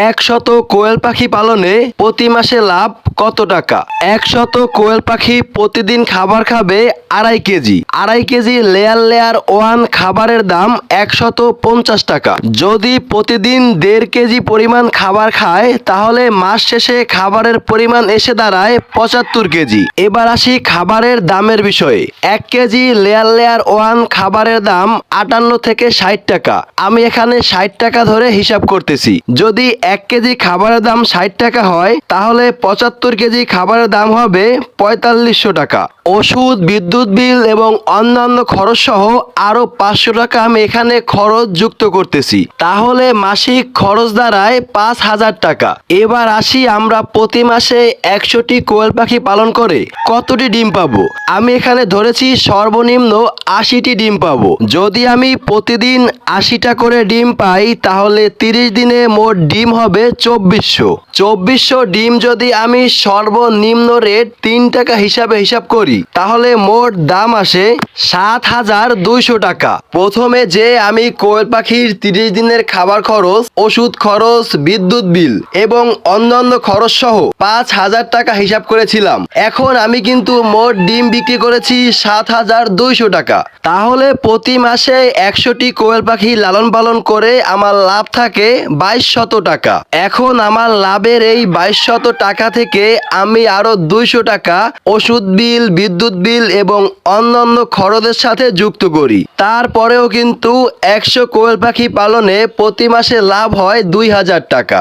একশত কোয়েল পাখি পালনে প্রতি মাসে লাভ কত টাকা? একশত কোয়েল পাখি প্রতিদিন খাবার খাবে আড়াই কেজি। আড়াই কেজি লেয়ার লেয়ার ওয়ান খাবারের দাম একশত পঞ্চাশ টাকা। যদি প্রতিদিন দেড় কেজি পরিমাণ খাবার খায়, তাহলে মাস শেষে খাবারের পরিমাণ এসে দাঁড়ায় পঁচাত্তর কেজি। এবার আসি খাবারের দামের বিষয়ে। এক কেজি লেয়ার লেয়ার ওয়ান খাবারের দাম আটান্ন থেকে ষাট টাকা। আমি এখানে ষাট টাকা ধরে হিসাব করতেছি। যদি এক কেজি খাবারের দাম ষাট টাকা হয়, তাহলে পঁচাত্তর কেজি খাবারের দাম হবে পঁয়তাল্লিশশো টাকা। ওষুধ, বিদ্যুৎ বিল এবং অন্যান্য খরচ সহ আরও পাঁচশো টাকা আমি এখানে খরচ যুক্ত করতেছি। তাহলে মাসিক খরচ দাঁড়ায় পাঁচ হাজার টাকা। এবার আসি আমরা প্রতি মাসে একশোটি কোয়েল পাখি পালন করে। কতটি ডিম পাবো? আমি এখানে ধরেছি সর্বনিম্ন আশিটি ডিম পাবো। যদি আমি প্রতিদিন আশিটা করে ডিম পাই, তাহলে তিরিশ দিনে মোট ডিম হবে চব্বিশশো। চব্বিশশো ডিম যদি আমি সর্বনিম্ন রেট তিন টাকা হিসাবে হিসাব করি। তাহলে মোট দাম আসে সাত হাজার দুইশো টাকা। প্রথমে যে আমি কোয়েল পাখির তিরিশ দিনের খাবার খরচ, ওষুধ খরচ, বিদ্যুৎ বিল এবং অন্যান্য খরচ সহ পাঁচ হাজার টাকা হিসাব করেছিলাম। এখন আমি কিন্তু মোট ডিম বিক্রি করেছি সাত হাজার দুইশো টাকা। তাহলে প্রতি মাসে একশোটি কোয়েল পাখি লালন পালন করে আমার লাভ থাকে বাইশ শত টাকা। এখন আমার লাভের এই বাইশ শত টাকা থেকে আমি আরও দুইশো টাকা ওষুধ বিল বিদ্যুৎ বিল এবং অন্যান্য খরচের সাথে যুক্ত করি। তারপরেও কিন্তু একশো কোয়েল পাখি পালনে প্রতি মাসে লাভ হয় দুই হাজার টাকা।